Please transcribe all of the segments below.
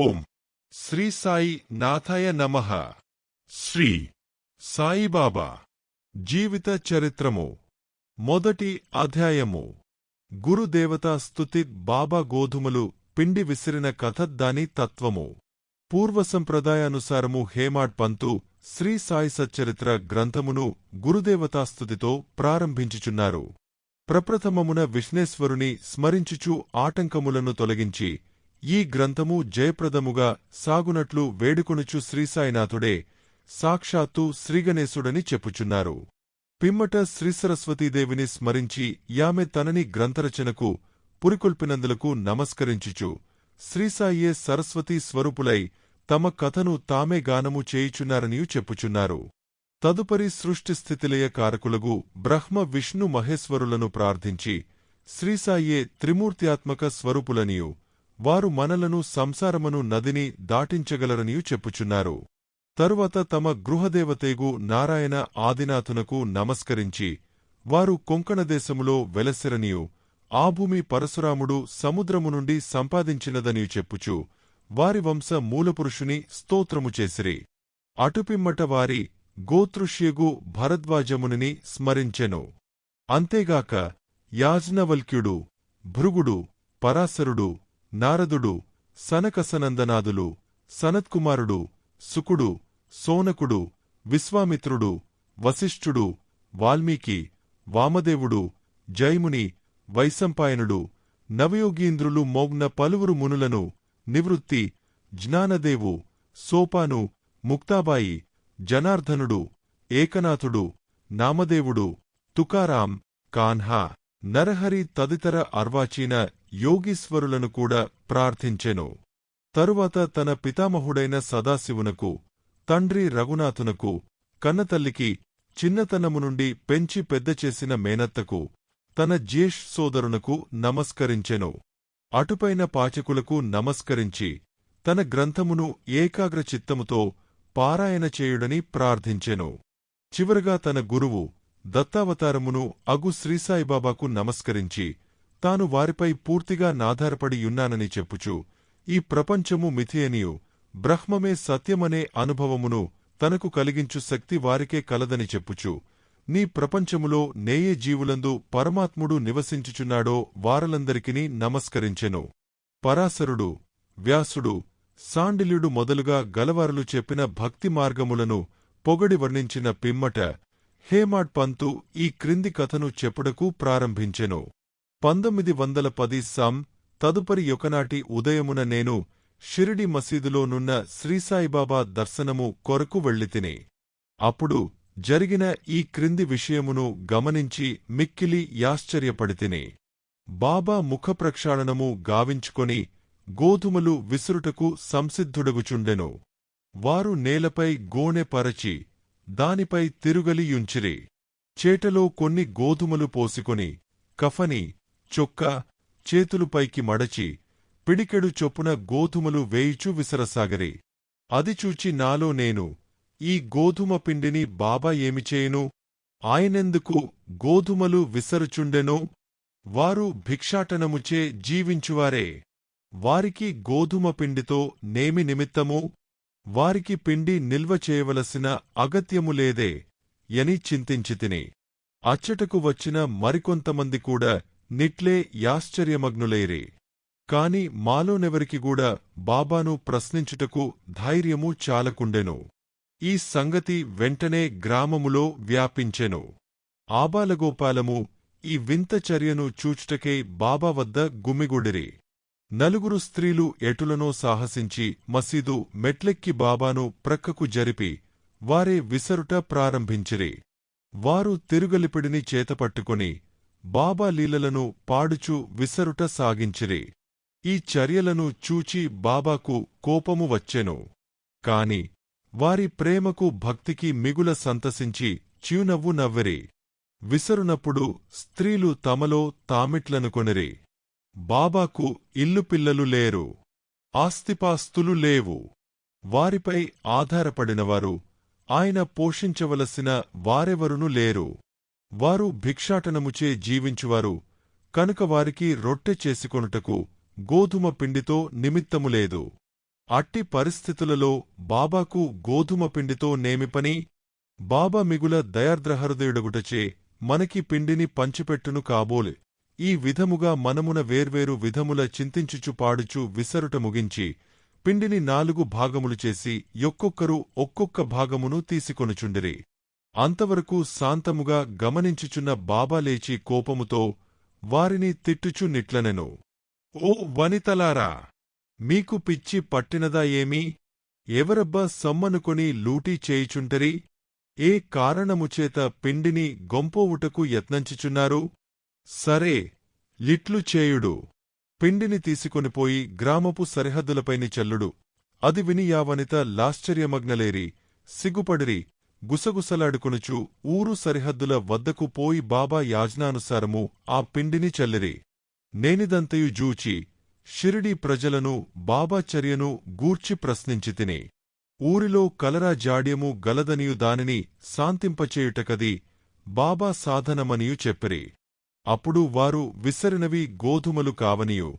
ఓం. శ్రీ సాయి నాథాయ నమః. శ్రీ సాయిబాబా జీవిత చరిత్రము. మొదటి అధ్యాయము. గురుదేవతా స్థుతి బాబా గోధుమలు పిండి విసిరిన కథ దాని తత్వము. పూర్వ సంప్రదాయానుసారము హేమాడ్ పంతు శ్రీ సాయి సచ్చరిత్ర గ్రంథమును గురుదేవతాస్థుతితో ప్రారంభించుచున్నారు. ప్రప్రథమమున విష్ణేశ్వరుని స్మరించుచు ఆటంకములను తొలగించి ఈ గ్రంథము జయప్రదముగా సాగునట్లు వేడుకొనుచు శ్రీసాయినాథుడే సాక్షాత్తు శ్రీగణేశుడని చెప్పుచున్నారు. పిమ్మట శ్రీసరస్వతీదేవిని స్మరించి యామె తనని గ్రంథరచనకు పురికొల్పినందులకు నమస్కరించుచు శ్రీసాయే సరస్వతీ స్వరూపులై తమ కథను తామే గానము చేయుచున్నారనియు చెప్పుచున్నారు. తదుపరి సృష్టిస్థితిలయ కారకులగు బ్రహ్మ విష్ణు మహేశ్వరులను ప్రార్థించి శ్రీసాయే త్రిమూర్త్యాత్మక స్వరూపులనియు వారు మనలను సంసారమును నదిని దాటించగలరనియు చెప్పుచున్నారు. తరువాత తమ గృహదేవతేగు నారాయణ ఆదినాథునకు నమస్కరించి వారు కొంకణదేశములో వెలసిరనియు ఆ భూమి పరశురాముడు సముద్రము నుండి సంపాదించినదనియు చెప్పుచు వారి వంశ మూలపురుషుని స్తోత్రము చేసిరి. అటుపిమ్మట వారి గోతృష్యగు భరద్వాజమునిని స్మరించెను. అంతేగాక యాజ్నవల్క్యుడు భృగుడు పరాశరుడు నారదుడు సనకసనందనాదులు సనత్కుమారుడు సుకుడు సోనకుడు విశ్వామిత్రుడు వశిష్ఠుడు వాల్మీకి వామదేవుడు జైముని వైసంపాయనుడు నవయోగీంద్రులు మోగ్న పలువురు మునులను నివృత్తి జ్ఞానదేవు సోపాను ముక్తాబాయి జనార్దనుడు ఏకనాథుడు నామదేవుడు తుకారాం కాన్హా నరహరి తదితర అర్వాచీన యోగీశ్వరులను కూడా ప్రార్థించెను. తరువాత తన పితామహుడైన సదాశివునకు తండ్రి రఘునాథునకు కన్నతల్లికి చిన్నతనము నుండి పెంచి పెద్దచేసిన మేనత్తకు తన జ్యేష్ సోదరునకు నమస్కరించెను. అటుపైన పాచకులకు నమస్కరించి తన గ్రంథమును ఏకాగ్ర చిత్తముతో పారాయణ చేయుడని ప్రార్థించెను. చివరగా తన గురువు దత్తావతారమును అగు శ్రీసాయిబాబాకు నమస్కరించి తాను వారిపై పూర్తిగా నాధారపడియున్నానని చెప్పుచు ఈ ప్రపంచము మిథియనియు బ్రహ్మమే సత్యమనే అనుభవమును తనకు కలిగించు శక్తి వారికే కలదని చెప్పుచు నీ ప్రపంచములో నేయే జీవులందు పరమాత్ముడు నివసించుచున్నాడో వారలందరికిని నమస్కరించెను. పరాశరుడు వ్యాసుడు సాండిల్యుడు మొదలుగా గలవారులు చెప్పిన భక్తి మార్గములను పొగడి వర్ణించిన పిమ్మట హేమాడ్ పంతు ఈ క్రింది కథను చెప్పుడకు ప్రారంభించెను. పంతొమ్మిది వందల పది సం తదుపరి యొకనాటి ఉదయమున నేను షిరిడి మసీదులోనున్న శ్రీసాయిబాబా దర్శనము కొరకు వెళ్ళితిని. అప్పుడు జరిగిన ఈ క్రింది విషయమును గమనించి మిక్కిలి యాశ్చర్యపడితిని. బాబా ముఖప్రక్షాళనము గావించుకొని గోధుమలు విసురుటకు సంసిద్ధుడగుచుండెను. వారు నేలపై గోనె పరచి దానిపై తిరుగలియుంచిరి. చేటలో కొన్ని గోధుమలు పోసుకొని కఫని చొక్కా చేతులు పైకి మడచి పిడికెడు చొప్పున గోధుమలు వేయిచు విసరసాగరి. అది చూచి నాలో నేను ఈ గోధుమ పిండిని బాబా ఏమిచేయును ఆయనెందుకు గోధుమలు విసరుచుండెనో? వారు భిక్షాటనముచే జీవించువారే. వారికి గోధుమ పిండితో నేమి నిమిత్తము? వారికి పిండి నిల్వ చేయవలసిన అగత్యము లేదే యని చింతించితిని. అచ్చటకు వచ్చిన మరికొంతమంది కూడా నిట్లే యాశ్చర్యమగ్నులైరి. కాని మాలోనెవరికి గూడా బాబాను ప్రశ్నించుటకు ధైర్యము చాలకుండెను. ఈ సంగతి వెంటనే గ్రామములో వ్యాపించెను. ఆబాలగోపాలము ఈ వింత చర్యను చూచుటకై బాబా వద్ద గుమిగుడిరి. నలుగురు స్త్రీలు ఎటులనో సాహసించి మసీదు మెట్లెక్కి బాబాను ప్రక్కకు జరిపి వారే విసరుట ప్రారంభించిరి. వారు తిరుగలిపిడిని చేతపట్టుకుని బాబా లీలలను పాడుచు విసరుట సాగించిరి. ఈ చర్యలను చూచి బాబాకు కోపము వచ్చెను. కాని వారి ప్రేమకు భక్తికి మిగుల సంతసించి చిరునవ్వు నవ్విరి. విసరునప్పుడు స్త్రీలు తమలో తామిట్లనుకొనిరి బాబాకు ఇల్లు పిల్లలు లేరు. ఆస్తిపాస్తులు లేవు. వారిపై ఆధారపడినవారు ఆయన పోషించవలసిన వారెవరునూ లేరు. వారు భిక్షాటనముచే జీవించువారు కనుక వారికి రొట్టె చేసుకొనుటకు గోధుమ పిండితో నిమిత్తము లేదు. అట్టి పరిస్థితులలో బాబాకు గోధుమ పిండితో నేమి పని బాబా మిగుల దయార్ద్రహృదయుడగుటచే మనకి పిండిని పంచిపెట్టును కాబోలే. ఈ విధముగా మనమున వేర్వేరు విధముల చింతించుచు పాడుచు విసరుట ముగించి పిండిని నాలుగు భాగములు చేసి యొక్కొక్కరు ఒక్కొక్క భాగమును తీసుకొనుచుండిరి. అంతవరకు శాంతముగా గమనించుచున్న బాబా లేచి కోపముతో వారిని తిట్టుచు నిట్లనెను. ఓ వనితలారా మీకు పిచ్చి పట్టినదా ఏమీ? ఎవరబ్బా సమ్మనుకొని లూటీ చేయుచుంటరి? ఏ కారణముచేత పిండిని గొంపోవుటకు యత్నంచుచున్నారు? సరే లిట్లు చేయుడు. పిండిని తీసుకొనిపోయి గ్రామపు సరిహద్దులపైని చల్లుడు. అది విని యావనిత లాశ్చర్యమగ్నలేరి సిగ్గుపడిరి గుసగుసలాడుకొనుచు ఊరు సరిహద్దుల వద్దకు పోయి బాబా యాజ్ఞానుసారము ఆ పిండిని చల్లిరి. నేనిదంతయు జూచి షిరిడి ప్రజలను బాబా చర్యను గూర్చి ప్రశ్నించి తిని ఊరిలో కలరా జాడ్యము గలదనియు దానిని శాంతింపచేయుటకది బాబా సాధనమనియు చెప్పిరి. అప్పుడు వారు విసరినవి గోధుమలు కావనియు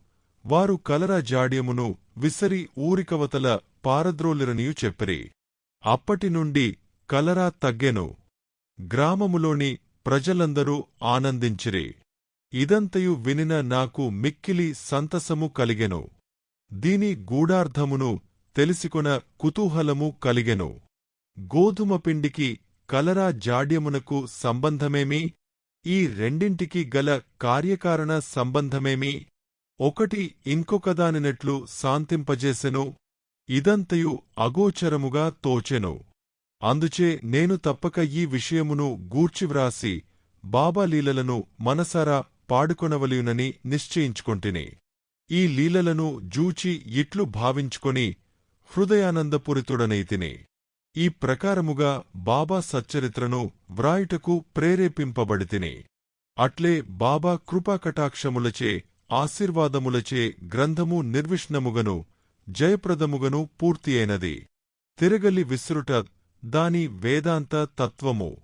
వారు కలరా జాడ్యమును విసరి ఊరికవతల పారద్రోలిరనియు చెప్పిరి. అప్పటినుండి కలరా తగ్గెను. గ్రామములోని ప్రజలందరూ ఆనందించిరి. ఇదంతయు వినిన నాకు మిక్కిలి సంతసము కలిగెను. దీని గూఢార్థమును తెలిసికొన కుతూహలము కలిగెను. గోధుమ పిండికి కలరా జాడ్యమునకు సంబంధమేమి? ఈ రెండింటికి గల కార్యకారణ సంబంధమేమి? ఒకటి ఇంకొకదానినట్లు శాంతింపజేసెను. ఇదంతయు అగోచరముగా తోచెను. అందుచే నేను తప్పక ఈ విషయమును గూర్చివ్రాసి బాబా లీలలను మనసారా పాడుకొనవలయునని నిశ్చయించుకొంటిని. ఈ లీలలను జూచి ఇట్లు భావించుకొని హృదయానందపూరితుడనైతిని. ఈ ప్రకారముగా బాబా సచ్చరిత్రను వ్రాయుటకు ప్రేరేపింపబడితిని. అట్లే బాబా కృపాకటాక్షములచే ఆశీర్వాదములచే గ్రంథము నిర్విష్ణముగను జయప్రదముగను పూర్తియైనది. తిరగలి విసురుట దాని వేదాంత తత్వము.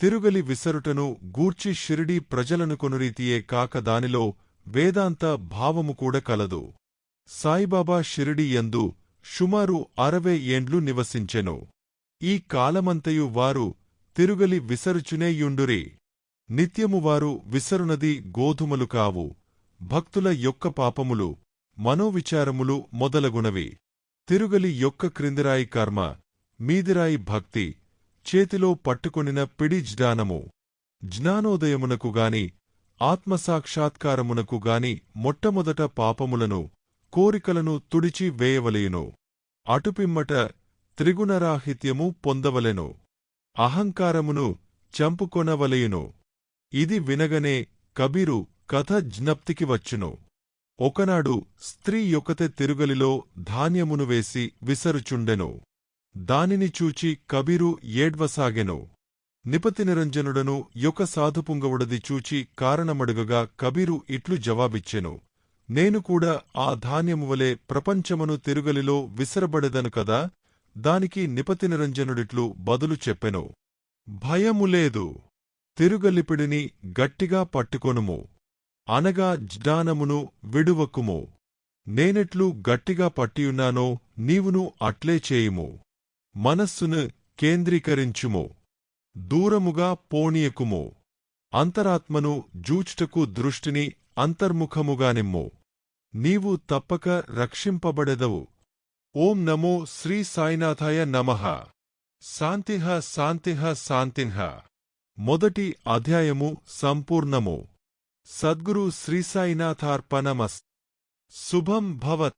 తిరుగలి విసరుటను గూర్చి షిరిడీ ప్రజలను కొనురీతియే కాక దానిలో వేదాంత భావము కూడా కలదు. సాయిబాబా షిరిడీ యందు సుమారు అరవై ఏండ్లు నివసించెను. ఈ కాలమంతయు వారు తిరుగలి విసరుచునేయుండురి నిత్యము వారు విసరునది గోధుమలు కావు. భక్తుల యొక్క పాపములు మనోవిచారములు మొదలగునవి. తిరుగలి యొక్క క్రిందిరాయి కర్మ మీదిరాయి భక్తి చేతిలో పట్టుకొనిన పిడి జ్ఞానము. జ్ఞానోదయమునకు గాని గాని మొట్టమొదట పాపములను కోరికలను తుడిచి వేయవలేను. అటుపిమ్మట త్రిగుణరాహిత్యము పొందవలెను. అహంకారమును చంపుకొనవలయును ఇది వినగనే కబీరు కథ జ్ఞప్తికి వచ్చును. ఒకనాడు స్త్రీ యొక్కతే తిరుగలిలో ధాన్యమును వేసి విసరుచుండెను. దానిని చూచి కబీరు ఏడ్వసాగెను. నిపతి నిరంజనుడను యొక్క సాధుపుంగవుడది చూచి కారణమడుగగా కబీరు ఇట్లు జవాబిచ్చెను. నేను కూడా ఆ ధాన్యము వలె ప్రపంచమును తిరుగలిలో విసరబడెదను కదా దానికి నిపతి నిరంజనుడిట్లు బదులు చెప్పెను. భయములేదు తిరుగలిపిడిని గట్టిగా పట్టుకొనుము. అనగా జ్ఞానమును విడువకుము. నేనెట్లు గట్టిగా పట్టియున్నానో నీవును అట్లే చేయుము. మనస్సును కేంద్రీకరించుము. దూరముగా పోనీయకుము. అంతరాత్మను జూచుటకు దృష్టిని అంతర్ముఖముగానిమ్ము నీవు తప్పక రక్షింపబడెదవు. ఓం నమో శ్రీ సాయినాథాయ నమః. శాంతిహ శాంతిహ శాంతిహ మొదటి అధ్యాయము సంపూర్ణము. సద్గురు శ్రీసాయినాథార్పణమస్ శుభం భవత్.